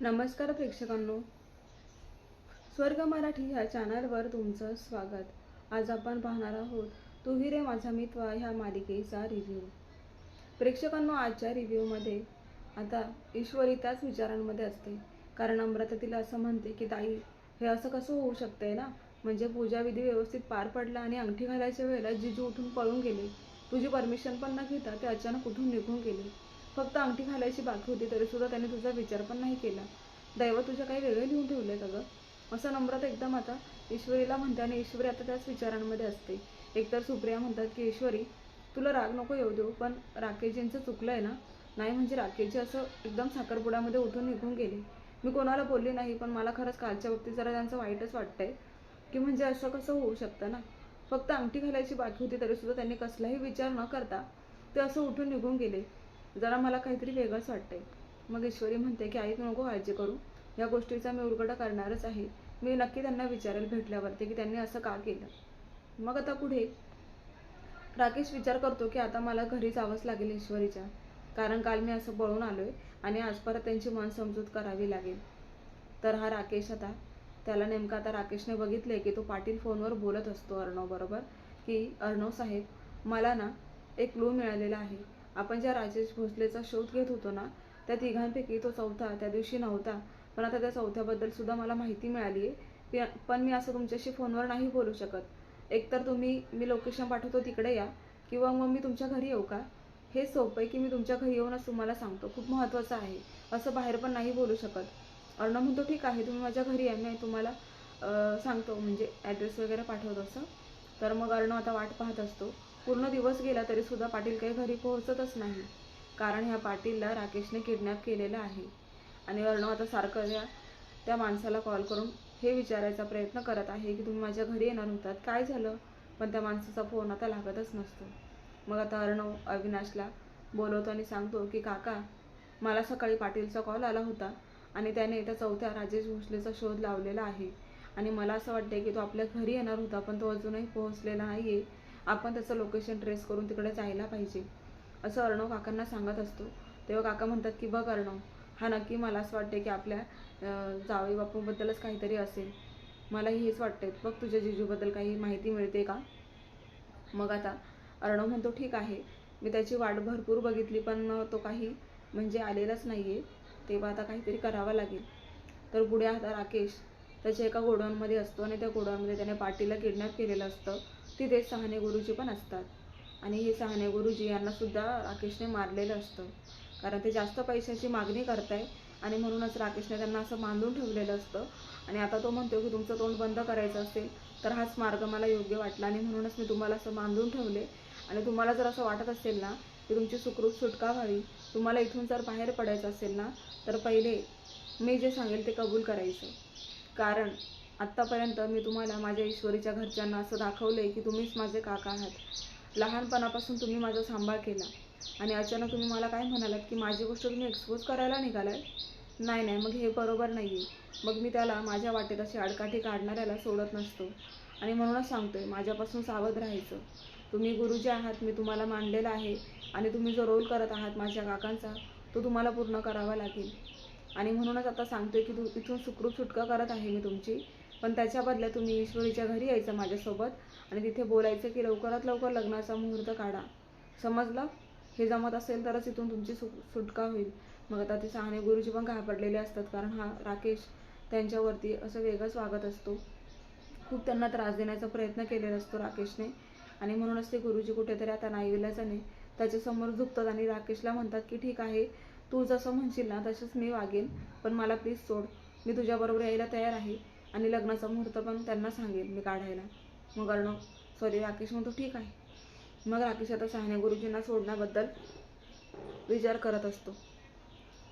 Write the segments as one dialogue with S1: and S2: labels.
S1: नमस्कार प्रेक्षकांनो. स्वर्ग मराठी ह्या चॅनलवर तुमचं स्वागत. आज आपण पाहणार आहोत तुही रे माझा मित्वा ह्या मालिकेचा रिव्ह्यू प्रेक्षकांनो आजच्या रिव्ह्यूमध्ये आता ईश्वरी त्याच विचारांमध्ये असते. कारण अमृता तिला असं म्हणते की ताई हे असं कसं होऊ शकतंय ना? म्हणजे पूजाविधी व्यवस्थित पार पडला आणि अंगठी घालायच्या वेळेला जिजू उठून पळून गेले. तुझी परमिशन पण न घेता ते अचानक उठून निघून गेले. फक्त अंगठी घालायची बाकी होती तरी सुद्धा त्याने तुझा विचार पण नाही केला. दैव तुझ्या काही वेगळे लिहून ठेवले का गं? असं नम्रता एकदम आता. ईश्वरीला म्हणते आणि ईश्वरी आता त्याच विचारांमध्ये असते. एकतर सुप्रिया म्हणतात की ईश्वरी तुला राग नको येऊ देऊ पण राकेशजींचं चुकलं आहे ना? नाही म्हणजे राकेशजी असं एकदम साखरपुड्यामध्ये उठून निघून गेले. मी कोणाला बोलली नाही पण मला खरंच कालच्या बाबतीत जरा त्यांचं वाईटच वाटतंय. की म्हणजे असं कसं होऊ शकतं ना? फक्त अंगठी घालायची बाकी होती तरी सुद्धा त्यांनी कसलाही विचार न करता ते असं उठून निघून गेले. जरा मला काहीतरी वेगळंच वाटतंय. मग ईश्वरी म्हणते की आई तू नको काळजी करू. या गोष्टीचा मी उलगडा करणारच आहे. मी नक्की त्यांना विचारेल भेटल्यावरती की त्यांनी असं का केलं. मग आता पुढे राकेश विचार करतो की आता मला घरी जावंच लागेल ईश्वरीच्या. कारण काल मी असं बळून आलोय आणि आज परत त्यांची मन समजूत करावी लागेल. तर हा राकेश आता त्याला नेमका आता राकेशने बघितले की तो पाटील फोनवर बोलत असतो अर्णव बरोबर की अर्णव साहेब मला ना एक क्लू मिळालेला आहे. आपण ज्या राजेश भोसलेचा शोध घेत होतो ना त्या तिघांपैकी तो चौथा त्या दिवशी नव्हता. पण आता त्या चौथ्याबद्दल सुद्धा मला माहिती मिळाली आहे पण मी असं तुमच्याशी फोनवर नाही बोलू शकत. एकतर तुम्ही मी लोकेशन पाठवतो तिकडे या. किंवा मग मी तुमच्या घरी येऊ का? हे सोपं आहे की मी तुमच्या घरी येऊनच तुम्हाला सांगतो. खूप महत्त्वाचं आहे. असं बाहेर पण नाही बोलू शकत. अर्णव म्हणतो ठीक आहे तुम्ही माझ्या घरी या. मी तुम्हाला सांगतो. म्हणजे ॲड्रेस वगैरे पाठवतो असं. तर मग अर्णव आता वाट पाहत असतो. पूर्ण दिवस गेला तरी सुद्धा पाटील काही घरी पोहोचतच नाही. कारण ह्या पाटीलला राकेशने किडनॅप केलेलं आहे. आणि अर्णव आता सारखं त्या त्या माणसाला कॉल करून हे विचारायचा प्रयत्न करत आहे की तुम्ही माझ्या घरी येणार होतात. काय झालं? पण त्या माणसाचा फोन आता लागतच नसतो. मग आता अर्णव अविनाशला बोलवतो आणि सांगतो की काका मला सकाळी पाटीलचा कॉल आला होता आणि त्याने त्या चौथ्या राजेश भोसलेचा शोध लावलेला आहे. आणि मला असं वाटतं की तो आपल्या घरी येणार होता पण तो अजूनही पोहोचलेला नाही आहे आपण त्याचं लोकेशन ट्रेस करून तिकडे जायला पाहिजे. असं अर्णव काकांना सांगत असतो. तेव्हा काका म्हणतात की बघ अर्णव हा नक्की मला असं वाटते की आपल्या जावई बापूबद्दलच काहीतरी असेल. मलाही हेच वाटते बघ तुझ्या जिजूबद्दल काही माहिती मिळते का? मग आता अर्णव म्हणतो ठीक आहे. मी त्याची वाट भरपूर बघितली पण तो काही म्हणजे आलेलाच नाही आहे तेव्हा आता काहीतरी करावं लागेल. तर पुढे आता राकेश त्याच्या एका गोडाऊनमध्ये असतो आणि त्या गोडाऊनमध्ये त्याने पाटीला किडनॅप केलेलं असतं. तिथे सहाने गुरुजी पण असतात. आणि हे सहाने गुरुजी यांनासुद्धा राकेशने मारलेलं असतं. कारण ते जास्त पैशाची मागणी करताय आणि म्हणूनच राकेशने त्यांना असं बांधून ठेवलेलं असतं. आणि आता तो म्हणतो की तुमचं तोंड बंद करायचं असेल तर हाच मार्ग मला योग्य वाटला आणि म्हणूनच मी तुम्हाला असं बांधून ठेवले. आणि तुम्हाला जर असं वाटत असेल ना की तुमची सुखरूप सुटका व्हावी तुम्हाला इथून जर बाहेर पडायचं असेल ना तर पहिले मी जे सांगेल ते कबूल करायचं. कारण आत्तापर्यंत मी तुम्हाला माझ्या ईश्वरीच्या घरच्यांना असं दाखवलं आहे की तुम्हीच माझे काका आहात. लहानपणापासून तुम्ही माझा सांभाळ केला. आणि अचानक तुम्ही मला काय म्हणालात की माझी गोष्ट तुम्ही एक्सपोज करायला निघालाय नाही नाही मग हे बरोबर नाही आहे मग मी त्याला माझ्या वाटेत अशी आडकाठी काढणाऱ्याला सोडत नसतो. आणि म्हणूनच सांगतोय माझ्यापासून सावध राहायचं. तुम्ही गुरुजी आहात मी तुम्हाला मांडलेला आहे. आणि तुम्ही जो रोल करत आहात माझ्या काकांचा तो तुम्हाला पूर्ण करावा लागेल. आणि म्हणूनच आता सांगतोय की तू इथून सुखरूप सुटका करत आहे मी तुमची. पण त्याच्या बदल्यात तुम्ही ईश्वरीच्या घरी यायचं माझ्यासोबत आणि तिथे बोलायचं की लवकरात लवकर लग्नाचा मुहूर्त काढा. समजलं? हे जमत असेल तरच इथून तुमची सु सुटका होईल. मग आता ते सहाणे गुरुजी पण घाबरलेले असतात कारण हा राकेश त्यांच्यावरती असं वेगळंच वागत असतो. खूप त्यांना त्रास देण्याचा प्रयत्न केलेला असतो राकेशने. आणि म्हणूनच ते गुरुजी कुठेतरी आता नाही त्याच्यासमोर झुकतात आणि राकेशला म्हणतात की ठीक आहे तू जसं म्हणशील ना तसंच मी वागेन पण मला प्लीज सोड. मी तुझ्याबरोबर यायला तयार आहे. आणि लग्नाचा मुहूर्त पण त्यांना सांगेल मी काढायला. मग अर्णव सॉरी राकेश म्हणतो ठीक आहे. मग राकेश आता सहाने गुरुजींना सोडण्याबद्दल विचार करत असतो.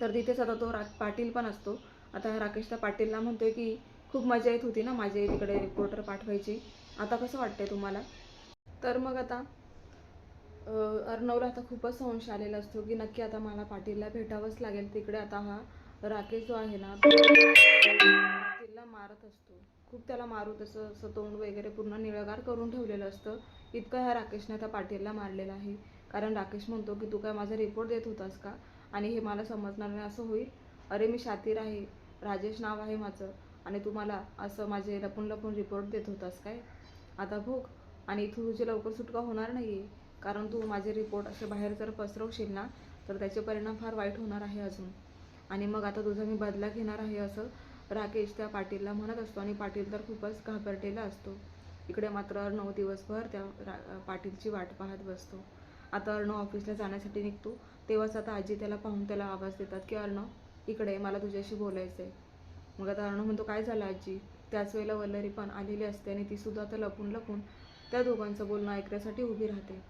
S1: तर तिथेच आता तो रा पाटील पण असतो. आता राकेश त्या पाटीलला म्हणतोय की खूप मजा येत होती ना माझे तिकडे रिपोर्टर पाठवायची. आता कसं वाटतंय तुम्हाला? तर मग आता अर्णवला आता खूपच संशय आलेला असतो की नक्की आता मला पाटीलला भेटावंच लागेल. तिकडे आता हा राकेश जो आहे ना तो मारत असतो. खूप त्याला मारू तसं असं तोंड वगैरे पूर्ण निळगार करून ठेवलेलं असतं. इतकं ह्या राकेशने त्या पाटीलला मारलेलं आहे. कारण राकेश म्हणतो की तू काय माझा रिपोर्ट देत होतास का? आणि हे मला समजणार नाही असं होईल? अरे मी शातीर आहे. राजेश नाव आहे माझं. आणि तू मला असं माझे लपून लपून रिपोर्ट देत होतास काय? आता भोग आणि इथून तुझी लवकर सुटका होणार नाही आहे कारण तू माझे रिपोर्ट असे बाहेर जर पसरवशील ना तर त्याचे परिणाम फार वाईट होणार आहे अजून. आणि मग आता तुझा मी बदला घेणार आहे असं राकेश त्या पाटीलला म्हणत असतो आणि पाटील तर खूपच घाबरलेला असतो. इकडे मात्र अर्णव दिवसभर त्या रा पाटीलची वाट पाहत बसतो. आता अर्णव ऑफिसला जाण्यासाठी निघतो. तेव्हाच आता आजी त्याला पाहून त्याला आवाज देतात की अर्णव इकडे मला तुझ्याशी बोलायचं आहे मग आता अर्णव म्हणतो काय झालं आजी? त्याच वेळेला वल्लरी पण आलेली असते आणि ती सुद्धा आता लपून लपून त्या दोघांचं बोलणं ऐकण्यासाठी उभी राहते.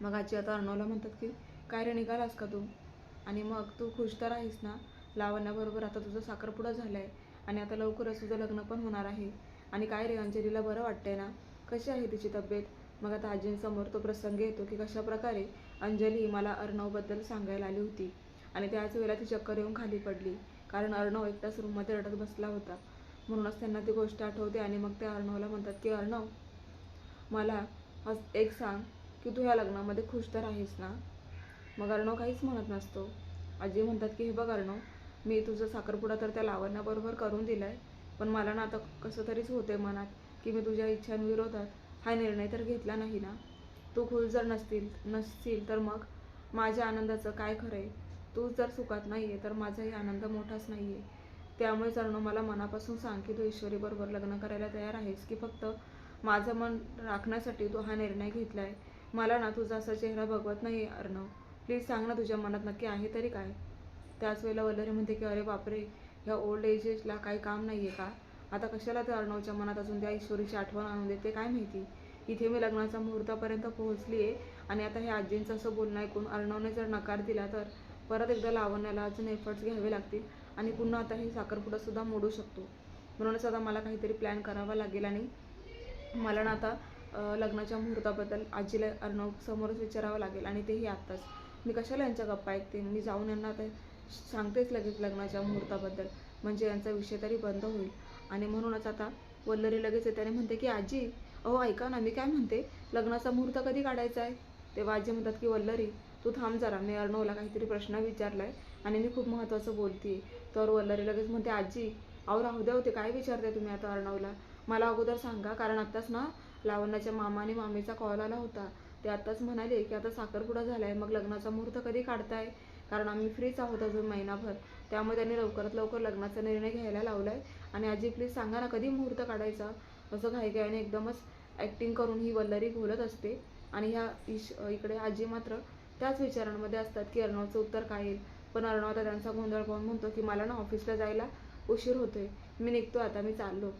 S1: मग आजी आता अर्णवला म्हणतात की काय रे निघालास का तू? आणि मग तू खुश तर आहेस ना? लावण्याबरोबर आता तुझं साखरपुडा झालं आहे आणि आता लवकरच तुझं लग्न पण होणार आहे. आणि काय रे अंजलीला बरं वाटतंय ना? कशी आहे तिची तब्येत? मग आता आजींसमोर तो प्रसंग येतो की कशा प्रकारे अंजली मला अर्णवबद्दल सांगायला आली होती. आणि त्याच वेळेला ती चक्कर येऊन खाली पडली. कारण अर्णव एकटाच रूममध्ये रडत बसला होता. म्हणूनच त्यांना ती गोष्ट आठवते आणि मग त्या अर्णवला म्हणतात की अर्णव मला हस- एक सांग की तू ह्या लग्नामध्ये खुश तर आहेस ना? मग अर्णव काहीच म्हणत नसतो. आजी म्हणतात की हे बघ अर्णव मी तुझं साखरपुडा तर त्या लावण्याबरोबर करून दिला आहे पण मला ना आता कसं तरीच होते मनात की मी तुझ्या इच्छांविरोधात हा निर्णय तर घेतला नाही ना. तू खुश जर नसतील नसतील तर मग माझ्या आनंदाचं काय खरं आहे तू जर सुखात नाही आहे तर माझाही आनंद मोठाच नाही आहे त्यामुळेच अर्णव मला मनापासून सांग की तू ईश्वरीबरोबर लग्न करायला तयार आहेस की फक्त माझं मन राखण्यासाठी तू हा निर्णय घेतला आहे मला ना तुझा असा चेहरा बघवत नाही अर्णव. प्लीज सांग ना तुझ्या मनात नक्की आहे तरी काय? त्याच वेळेला वल्लरी म्हणते की अरे बापरे ह्या ओल्ड एजेसला काही काम नाही आहे का? आता कशाला त्या अर्णवच्या मनात अजून त्या ईश्वरीची आठवण आणून देते? काय माहिती? इथे मी लग्नाच्या मुहूर्तापर्यंत पोहोचली आहे आणि आता हे आजींचं असं बोलणं ऐकून अर्णवने जर नकार दिला तर परत एकदा लावण्याला अजून एफर्ट्स घ्यावे लागतील आणि पुन्हा आता हे साखरपुडासुद्धा मोडू शकतो. म्हणूनच आता मला काहीतरी प्लॅन करावा लागेल आणि मला ना आता लग्नाच्या मुहूर्ताबद्दल आजीला अर्णव समोरच विचारावं लागेल आणि तेही आत्ताच. मी कशाला यांच्या गप्पा ऐकते? मी जाऊन यांना आता सांगतेच लगेच लग्नाच्या मुहूर्ताबद्दल. म्हणजे यांचा विषय तरी बंद होईल. आणि म्हणूनच आता वल्लरी लगेच येते आणि म्हणते की आजी अहो ऐका ना मी काय म्हणते? लग्नाचा मुहूर्त कधी काढायचा आहे? तेव्हा आजी म्हणतात की वल्लरी तू थांब जरा. मी अर्णवला काहीतरी प्रश्न विचारलाय आणि मी खूप महत्त्वाचं बोलते तर वल्लरी लगेच म्हणते आजी अहो राहू द्या होते काय विचारते तुम्ही आता अर्णवला? मला अगोदर सांगा कारण आत्ताच ना लावण्याच्या मामा आणि मामीचा कॉल आला होता. ते आत्ताच म्हणाले की आता साखरपुडा झालाय मग लग्नाचा मुहूर्त कधी काढताय? कारण आम्ही फ्रीच आहोत अजून महिनाभर. त्यामुळे त्यांनी लवकरात लवकर लग्नाचा निर्णय घ्यायला लावलाय. आणि आजी प्लीज सांगा ना कधी मुहूर्त काढायचा? असं घाईघाईने एकदमच ॲक्टिंग करून ही वल्लरी बोलत असते. आणि ह्या इश इकडे आजी मात्र त्याच विचारांमध्ये असतात की अर्णवचं उत्तर काय येईल? पण अर्णव आता त्यांचा गोंधळ पाहून म्हणतो की मला ना ऑफिसला जायला उशीर होतोय. मी निघतो आता मी चाललो.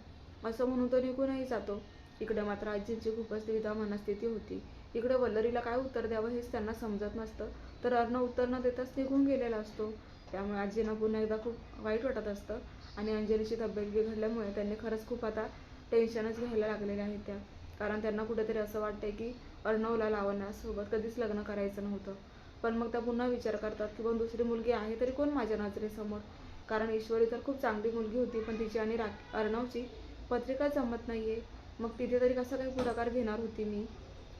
S1: असं म्हणून तो निघूनही जातो. इकडे मात्र आजींची खूपच द्विधा मनस्थिती होती. इकडे वल्लरीला काय उत्तर द्यावं हेच त्यांना समजत नसतं. तर अर्ण उत्तर न देताच निघून गेलेला असतो. त्यामुळे आजींना पुन्हा एकदा खूप वाईट वाटत असतं. आणि अंजलीची तब्येत बिघडल्यामुळे त्यांनी खरंच खूप आता टेन्शनच घ्यायला लागलेल्या आहेत त्या. कारण त्यांना कुठेतरी असं वाटतंय की अर्णवला लावण्यासोबत कधीच लग्न करायचं नव्हतं. पण मग त्या पुन्हा विचार करतात की पण दुसरी मुलगी आहे तरी कोण माझ्या नजरेसमोर? कारण ईश्वरी तर खूप चांगली मुलगी होती पण तिची आणि रा अर्णवची पत्रिका जमत नाही आहे मग तिथे तरी कसा काही पुढाकार घेणार होती मी?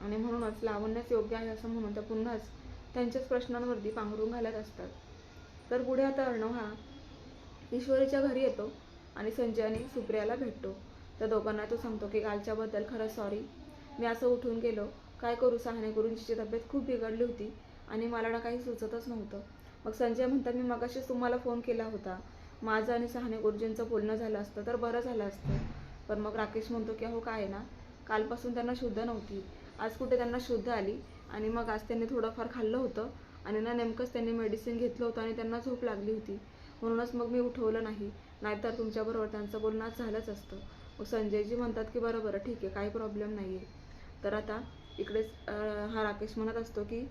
S1: आणि म्हणूनच लावण्यास योग्य आहे असं म्हणून त्या पुन्हाच त्यांच्याच प्रश्नांवरती पांघरून घालत असतात. तर पुढे आता अर्णव हा ईश्वरीच्या घरी येतो आणि संजय आणि सुप्रियाला भेटतो. त्या दोघांना तो सांगतो की कालच्याबद्दल खरं सॉरी मी असं उठून गेलो. काय करू? सहाने गुरुंची तब्येत खूप बिघडली होती आणि मला ना काही सुचतच नव्हतं. मग संजय म्हणतात मी मगाशीच तुम्हाला फोन केला होता. माझं आणि सहाने गुरुजींचं बोलणं झालं असतं तर बरं झालं असतं. पण मग राकेश म्हणतो की अहो काय आहे ना? कालपासून त्यांना शुद्ध नव्हती. आज कुठे त्यांना शुद्ध आली? आणि मग आज त्यांनी थोडंफार खाल्लं होतं. आणि ना नेमकंच त्यांनी मेडिसिन घेतलं होतं आणि त्यांना झोप लागली होती. म्हणूनच मग मी उठवलं नाही. नाहीतर तुमच्याबरोबर त्यांचं बोलणं आज झालंच असतं. मग संजयजी म्हणतात की बरं बरं ठीक आहे काही प्रॉब्लेम नाही आहे तर आता इकडेच हा राकेश म्हणत असतो की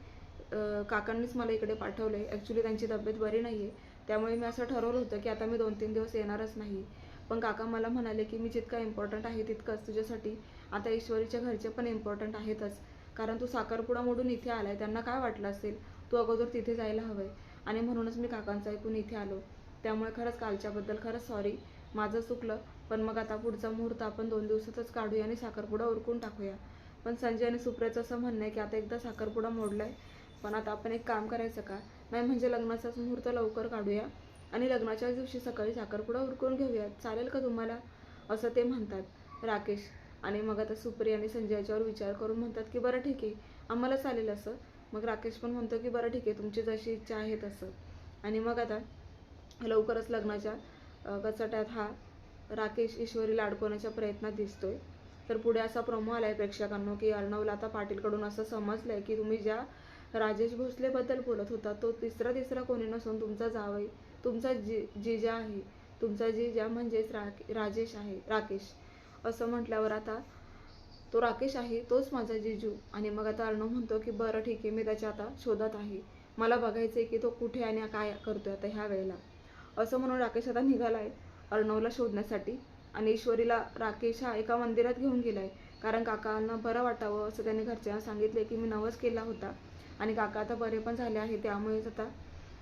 S1: काकांनीच मला इकडे पाठवलं आहे ॲक्च्युली त्यांची तब्येत बरी नाही आहे त्यामुळे मी असं ठरवलं होतं की आता मी दोन तीन दिवस येणारच नाही. पण काका मला म्हणाले की मी जितका इम्पॉर्टंट आहे तितकंच तुझ्यासाठी. आता ईश्वरीच्या घरचे पण इम्पॉर्टंट आहेतच. कारण तू साखरपुडा मोडून इथे आलाय. त्यांना काय वाटलं असेल? तू अगोदर तिथे जायला हवंय. आणि म्हणूनच मी काकांचं ऐकून इथे आलो. त्यामुळे खरंच कालच्याबद्दल खरंच सॉरी माझं चुकलं. पण मग आता पुढचा मुहूर्त आपण दोन दिवसातच काढूया आणि साखरपुडा उरकून टाकूया. पण संजय आणि सुप्रियाचं असं म्हणणं आहे की आता एकदा साखरपुडा मोडलाय. पण आता आपण एक काम करायचं का? नाही म्हणजे लग्नाचाच मुहूर्त लवकर काढूया. आणि लग्नाच्या दिवशी सकाळी साखरपुडा उरकून घेऊयात. चालेल का तुम्हाला? असं ते म्हणतात. राकेश आणि मग आता सुप्रिया आणि संजय याच्यावर विचार करून म्हणतात की बरं ठीक आहे आम्हाला चालेल असं. मग राकेश पण म्हणतो की बरं ठीक आहे तुमची जशी इच्छा आहे तसं. आणि मग आता लवकरच लग्नाच्या अ, हा राकेश ईश्वरीला अडकवण्याच्या प्रयत्नात दिसतोय. तर पुढे असा प्रोमो आलाय प्रेक्षकांनो की अर्णवला आता पाटीलकडून असं समजलंय की तुम्ही ज्या राजेश भोसलेबद्दल बोलत होता तो तिसरा तिसरा कोणी नसून तुमचा जावई तुमचा जी जिजा आहे तुमचा जिजा म्हणजेच राके राजेश आहे राकेश. असं म्हटल्यावर आता तो राकेश आहे तोच माझा जिजू. आणि मग आता अर्णव म्हणतो की बरं ठीक आहे मी त्याच्या आता शोधात आहे. मला बघायचं आहे की तो कुठे आणि काय करतोय आता ह्या वेळेला. असं म्हणून राकेश आता निघाला आहे अर्णवला शोधण्यासाठी. आणि ईश्वरीला राकेश हा एका मंदिरात घेऊन गेलाय. कारण काकांना बरं वाटावं असं त्यांनी घरच्यांना सांगितले की मी नवस केला होता. आणि काका आता बरे पण झाले आहे त्यामुळेच आता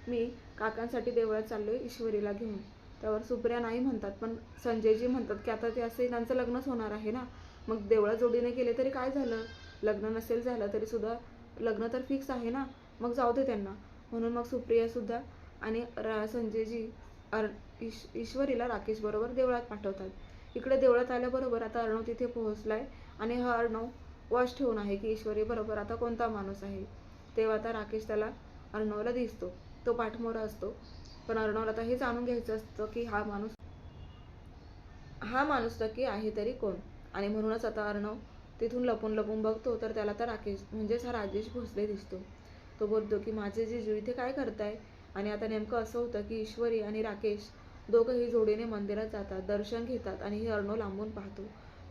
S1: मी काकांसाठी देवळात चाललोय ईश्वरीला घेऊन. त्यावर सुप्रिया नाही म्हणतात पण संजयजी म्हणतात की आता ते असे त्यांचं लग्नच होणार आहे ना. मग देवळा जोडीने केले तरी काय झालं? लग्न नसेल झालं तरी सुद्धा लग्न तर फिक्स आहे ना. मग जाऊ दे त्यांना. म्हणून मग सुप्रिया सुद्धा आणि रा संजयजी अर ईश ईश्वरीला राकेश बरोबर देवळात पाठवतात. इकडे देवळात आल्याबरोबर आता अर्णव तिथे पोहोचलाय आणि हा अर्णव वॉश ठेवून आहे की ईश्वरी बरोबर आता कोणता माणूस आहे? तेव्हा आता राकेश त्याला अर्णवला दिसतो. तो पाठमोरा असतो. पण अर्णवला आता हे जाणून घ्यायचं असतं की हा माणूस हा माणूस नक्की आहे तरी कोण? आणि म्हणूनच आता अर्णव तिथून लपून लपून बघतो तर त्याला तर राकेश म्हणजेच हा राजेश भोसले दिसतो. तो बोलतो की माझे जिजू इथे काय करताय? आणि आता नेमकं असं होतं की ईश्वरी आणि राकेश दोघंही जोडीने मंदिरात जातात दर्शन घेतात आणि हे अर्णव लांबून पाहतो.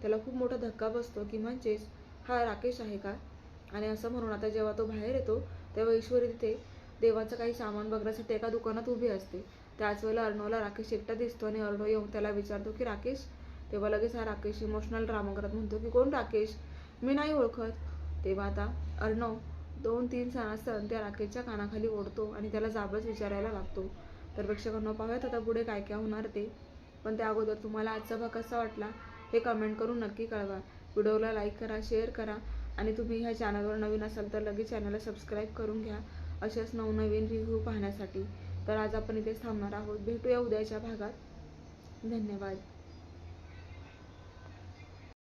S1: त्याला खूप मोठा धक्का बसतो की म्हणजेच हा राकेश आहे का? आणि असं म्हणून आता जेव्हा तो बाहेर येतो तेव्हा ईश्वरी तिथे देवाचं काही सामान बघण्यासाठी एका दुकानात उभी असते. त्याच वेळेला अर्णवला राकेश एकटा दिसतो आणि अर्णव येऊन त्याला विचारतो की राकेश? तेव्हा लगेच हा राकेश इमोशनल ड्रामा करत म्हणतो की कोण राकेश? मी नाही ओळखत. तेव्हा आता अर्णव दोन तीन सण त्या राकेशच्या कानाखाली ओढतो आणि त्याला जाबच विचारायला लागतो. तर प्रेक्षकांना पाहूयात आता पुढे काय काय होणार ते. पण त्या अगोदर तुम्हाला आजचा भाग कसा वाटला हे कमेंट करून नक्की कळवा. व्हिडिओला लाईक करा शेअर करा आणि तुम्ही ह्या चॅनलवर नवीन असाल तर लगेच चॅनलला सबस्क्राईब करून घ्या. अशाच नवनवीन रिव्ह्यू पाहण्यासाठी. तर आज आपण इथेच थांबणार आहोत. भेटूया उद्याच्या भागात. धन्यवाद.